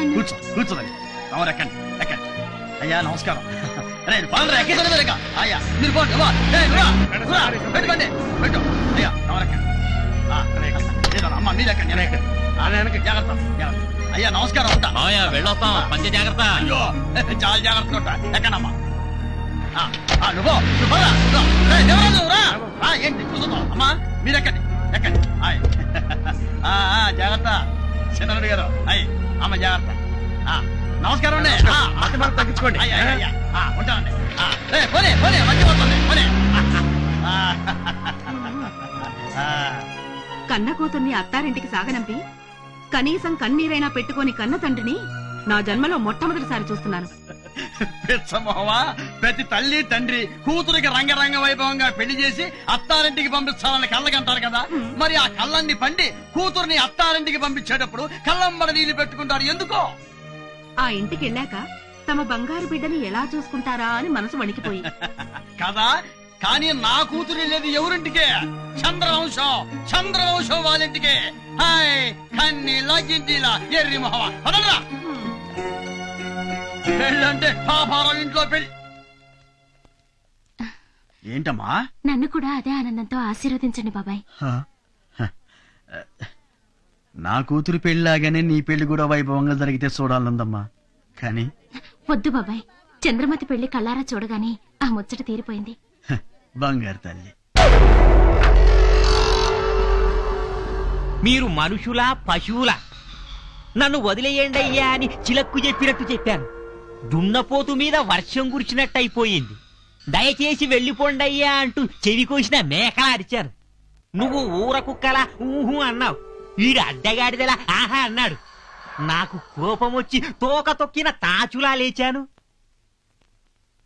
నాన్న. కూర్చో కూర్చోదండి తమరు ఎక్కండి ఎక్కండి. అయ్యా నమస్కారం. రే పనులు ఎక్కించండి మీరు. అయ్యా మీరు రా. పెట్టుకోండి పెట్టు అయ్యా తమరు ఎక్కండి. అమ్మ మీరు ఎక్కండి నేను ఎక్కండి. జాగ్రత్త జాగ్రత్త. అయ్యా నమస్కారం ఉంటా. వెళ్ళొస్తాం. పంచ జాగ్రత్త. అయ్యో చాలా జాగ్రత్తగా ఉంటా. ఎక్కడమ్మా? నువ్వు నువ్వు రా, నువ్వు. ఏయ్, దేవరాజు, రా. ఆ, ఏంటి కూర్చున్నావు? అమ్మా మీరు ఎక్కండి ఎక్కండి. ఆయ్. ఆ, ఆ, జాగ్రత్త. చిన్నరుడు గారు అయ్యి అమ్మ జాగ్రత్త. ఆ, నమస్కారం అండి. ఆ, మధ్య మధ్య తగ్గించుకోండి. పోనీ పోనీ మంచి పోతుంది పోనీ ఆ, కన్న కూతుర్ని అత్తారింటికి సాగనంపి కనీసం కన్నీరైనా పెట్టుకొని కన్న తండ్రిని నా జన్మలో మొట్టమొదటిసారి చూస్తున్నాను. పిచ్చమోవా? ప్రతి తల్లి తండ్రి కూతురికి రంగరంగ వైభవంగా పెళ్ళి చేసి అత్తారింటికి పంపించాలని కళ్ళకంటారు కదా? మరి ఆ కళ్ళన్ని పండి కూతుర్ని అత్తారింటికి పంపించేటప్పుడు కళ్ళమ్మడ నీళ్ళు పెట్టుకుంటారు ఎందుకో? ఆ ఇంటికి వెళ్ళాక తమ బంగారు బిడ్డని ఎలా చూసుకుంటారా అని మనసు వణికిపోయి. కదా? కానీ నా కూతురు వెళ్ళేది ఎవరింటికే? చంద్రవంశం చంద్రవంశం వాళ్ళింటికే. హాయ్ కన్నీలా గింటిలా ఎర్రి మొహవా పెళ్ళంటే పాపారం ఇంట్లో పెళ్ళి. ఏంటమ్మా? నన్ను కూడా అదే ఆనందంతో ఆశీర్వదించండి బాబాయ్. నా కూతురు పెళ్ళిలాగానే నీ పెళ్ళి కూడా వైభవంగా జరిగితే చూడాలందమ్మా కానీ వద్దు బాబాయ్. చంద్రమతి పెళ్ళి కళ్ళారా చూడగానే ఆ ముచ్చట తీరిపోయింది. బంగారు తల్లి. మీరు మనుషులా పశువులా. నన్ను వదిలేయండి అయ్యా అని చిలక్కు చెప్పినట్టు చెప్పాను. దున్నపోతు మీద వర్షం కురిచినట్టు అయిపోయింది దయచేసి వెళ్ళిపోండి అయ్యా అంటూ చెవి కోసిన మేకలా అరిచాను నువ్వు ఊర కుక్కలా ఊహు అన్నావు. వీడు అడ్డగాడిదలా ఆహా అన్నాడు. నాకు కోపం వచ్చి తోక తొక్కిన తాచులా లేచాను.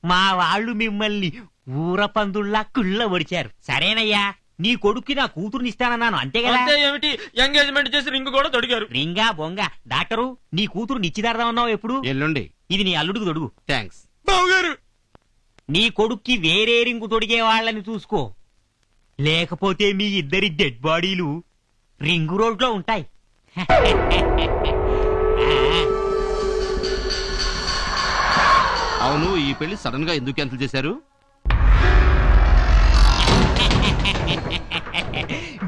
మా వాళ్ళు మిమ్మల్ని ఊర పందుల్లా కుళ్ళ ఒడిచారు. సరేనయ్యా నీ కొడుక్కి నా కూతురుని ఇస్తానన్నాను అంతే కదా? అంతే ఏమిటి? ఎంగేజ్మెంట్ చేసి రింగ్ కూడా తొడిగారు. రింగా బొంగ. డాక్టరు నీ కూతురు నిశ్చితార్థమన్నావు ఎప్పుడు? ఎల్లుండి. ఇది నీ అల్లుడికి తొడుగు. థ్యాంక్స్ బావగారు! నీ కొడుక్కి వేరే రింగు తొడిగే వాళ్ళని చూసుకో. లేకపోతే మీ ఇద్దరి డెడ్ బాడీలు రింగు రోడ్లో ఉంటాయి. అవును ఈ పెళ్ళి సడన్గా ఎందుకు క్యాన్సిల్ చేశారు?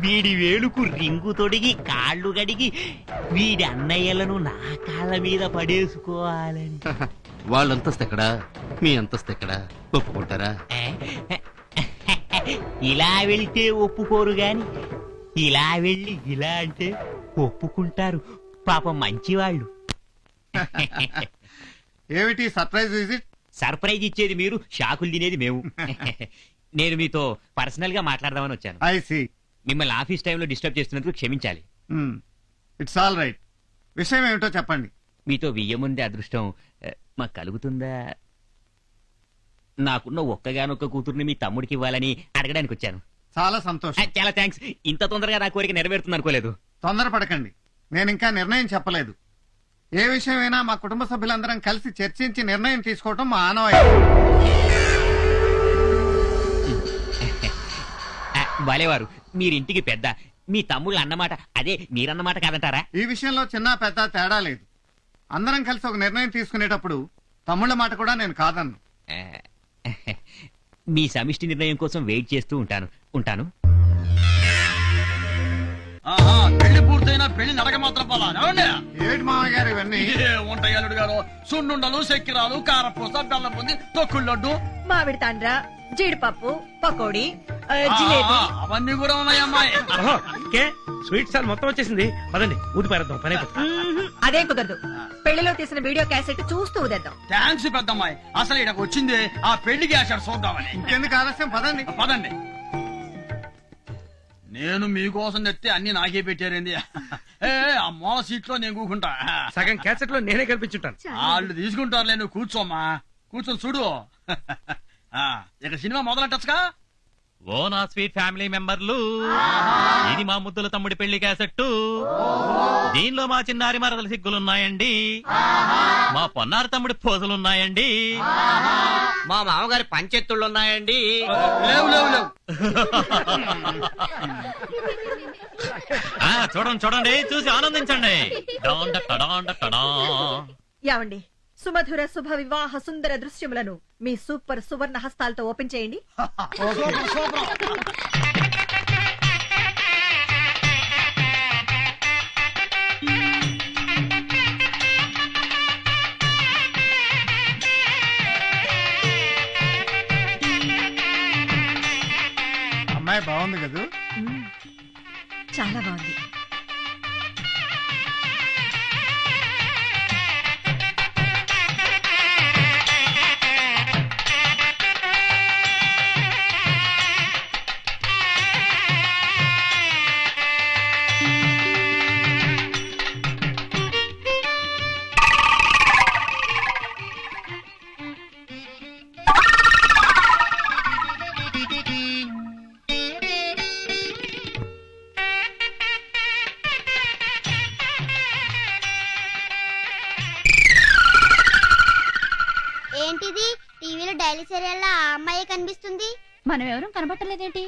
వీడి వేలుకు రింగు తొడిగి కాళ్ళు గడిగి వీడి అన్నయ్యలను నా కాళ్ళ మీద పడేసుకోవాలని. వాళ్ళ అంతస్తు ఎక్కడా? మీ అంతస్తు ఎక్కడా? ఒప్పుకుంటారా? ఇలా వెళ్తే ఒప్పుకోరు గాని ఇలా వెళ్ళి ఇలా అంటే ఒప్పుకుంటారు. పాపం మంచివాళ్ళు. ఏమిటి సర్ప్రైజ్ విజిట్? సర్ప్రైజ్ ఇచ్చేది మీరు షాకులు తినేది మేము. నేను మీతో పర్సనల్గా మాట్లాడదామని వచ్చాను. I see. మిమ్మల్ని ఆఫీస్ టైంలో డిస్టర్బ్ చేస్తున్నందుకు క్షమించాలి. It's all right. విషయం ఏమిటో చెప్పండి. మీతో వియ్యముందే అదృష్టం ఆ, మాకు కలుగుతుందా? నాకున్న ఒక్కగానొక్క కూతుర్ని మీ తమ్ముడికి ఇవ్వాలని అడగడానికి వచ్చాను. చాలా ఆ, సంతోషం చాలా థ్యాంక్స్. ఇంత తొందరగా నా కోరిక నెరవేరుతుంది అనుకోలేదు. తొందరపడకండి. నేను ఇంకా నిర్ణయం చెప్పలేదు. ఏ విషయమైనా మా కుటుంబ సభ్యులందరం కలిసి చర్చించి నిర్ణయం తీసుకోవటం మా ఆనవాయితీ. ఆ, భలేవారు మీరింటికి పెద్ద. మీ తమ్ముళ్ళు అన్నమాట. అదే మీరన్నమాట కాదంటారా? ఈ విషయంలో చిన్న పెద్ద తేడా లేదు. అందరం కలిసి ఒక నిర్ణయం తీసుకునేటప్పుడు తమ్ముళ్ళ మాట కూడా నేను కాదన్ను. మీ సమిష్టి నిర్ణయం కోసం వెయిట్ చేస్తూ ఉంటాను. ఉంటాను. ఆహా, పెళ్ళి పూర్తయినా పెళ్ళి నడక మాత్రం పోలా. ఏమండి? ఏమిటి మామయ్య గారు ఇవన్నీ. ఏ ఉంటాయి అల్లుడు గారు. సున్నుండలు చక్కెరాలు కారపూస బెల్లం బుంది తొక్కుడు లడ్డు మామిడి తాండ్ర. జీడిపప్పు పకోడీ ఆ, ఆ, జిలేబీ. అవన్నీ కూడా ఉన్నాయి అమ్మాయి ఓహో, ఇంకే స్వీట్ సాల్ మొత్తం వచ్చేసింది. పదండి ఊది పారేద్దాం పని అయిపోతుంది. మ్మ్, అదేం కుదరదు. పెళ్ళిలో తీసిన వీడియో క్యాసెట్ చూస్తూ ఉదేద్దాం థ్యాంక్స్ పెద్దమ్మాయి. అసలు ఇక్కడికి వచ్చింది ఆ పెళ్ళికి ఆశాడు చూద్దామని. ఇంకెందుకు ఆలస్యం? పదండి. పదండి. నేను మీకోసం తెస్తే అన్ని నాకే పెట్టారేంది? ఏ ఆ మూల సీట్లో నేను కూకుంటా. సగం క్యాసెట్లో నేనే కల్పించుంటాను. వాళ్ళు తీసుకుంటారులే నువ్వు కూర్చోమ్మా. కూర్చొని చూడు. ఇక సినిమా మొదలెట్టచ్చుగా? ఓ నా స్వీట్ ఫ్యామిలీ మెంబర్లు. ఇది మా ముద్దుల తమ్ముడి పెళ్ళి క్యాసెట్టు. దీనిలో మా చిన్నారి మరదల సిగ్గులున్నాయండి. మా పొన్నారి తమ్ముడి పోజలున్నాయండి. మా మామగారి పంచెత్తుళ్ళు ఉన్నాయండి లేవు లేవు లేవు. ఆ, చూడండి చూడండి చూసి ఆనందించండి. సుమధుర శుభ వివాహ సుందర దృశ్యములను మీ సూపర్ సువర్ణ హస్తాలతో ఓపెన్ చేయండి. అమ్మాయి బాగుంది కదూ. చాలా బాగుంది. సీరియల్ ఆ అమ్మాయి కనిపిస్తుంది? మనం ఎవరూ కనబట్టలేదేంటి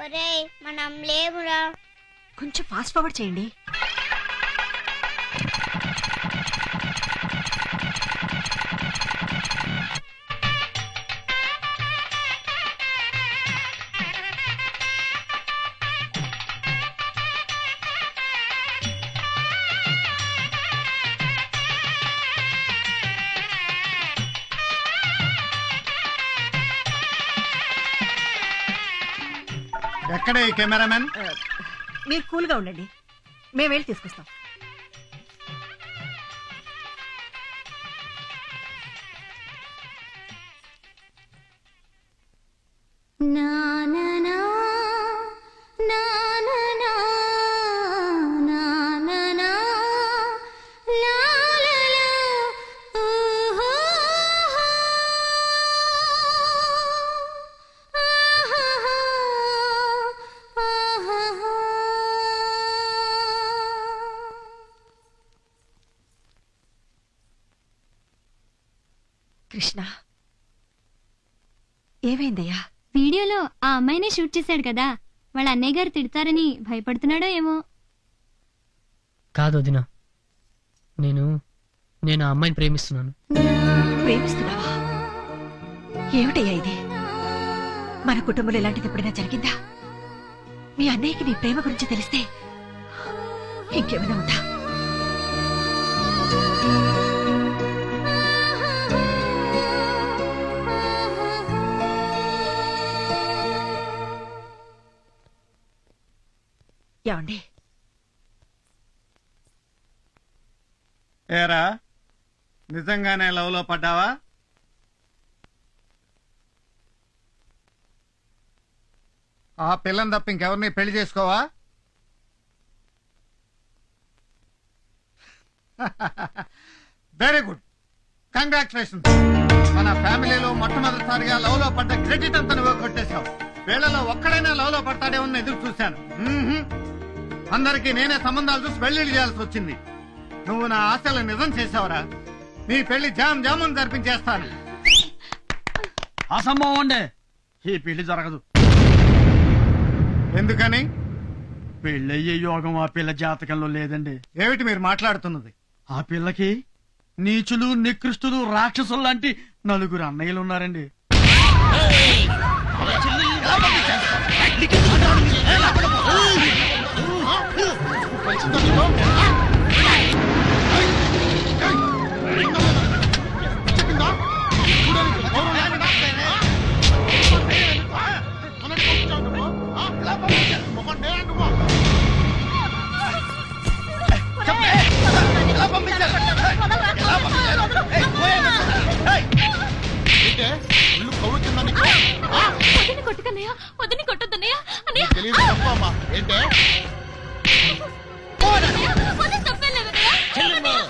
ఒరే మనం లేవురా కొంచెం ఫాస్ట్ ఫార్వర్డ్ చేయండి. ఎక్కడ ఈ కెమెరామెన్? మీరు కూల్గా ఉండండి. మేము వెళ్ళి తీసుకొస్తాం. కృష్ణ. ఏమైందయ్యా? వీడియోలో ఆ అమ్మాయినే షూట్ చేశాడు కదా. వాళ్ళ అన్నయ్య గారు తిడతారని భయపడుతున్నాడో ఏమో. కాదు వదిన. నేను నేను ఆ అమ్మాయిని ప్రేమిస్తున్నాను. ప్రేమిస్తున్నావా? ఏమిటయ్యా ఇది? మన కుటుంబంలో ఇలాంటిది ఎప్పుడైనా జరిగిందా? మీ అన్నయ్యకి నీ ప్రేమ గురించి తెలిస్తే ఇంకేమైనా ఉందా? ఏమండి? ఏరా నిజంగానే లవ్లో పడ్డావా? ఆ పిల్లని తప్ప ఇంకెవరిని పెళ్ళి చేసుకోవా? వెరీ గుడ్ కంగ్రాచులేషన్ మన ఫ్యామిలీలో మొట్టమొదటిసారిగా లవ్లో పడ్డ క్రెడిట్ అంతా నువ్వు కొట్టేశావు వీళ్ళలో ఒక్కడైనా లవ్లో పడతాడేమో ఎదురు చూశాను. అందరికీ నేనే సంబంధాలు చూసి పెళ్ళిళ్ళు చేయాల్సి వచ్చింది. నువ్వు నా ఆశలు నిజం చేసావురా నీ పెళ్ళి జామ్ జామున్ జరిపించేస్తాను. అసంభవం అండి. ఈ పెళ్ళి జరగదు. ఎందుకని? పెళ్ళయ్యే యోగం ఆ పిల్ల జాతకంలో లేదండి. ఏమిటి మీరు మాట్లాడుతున్నది? ఆ పిల్లకి నీచులు నికృష్టులు రాక్షసులు లాంటి నలుగురు అన్నయ్యలు ఉన్నారండి. వదిని కొట్టుకన్నయ్య వదిని కొట్టొద్దన్నయ్య అన్నయ్య వదిని చంపొద్దన్నయ్య.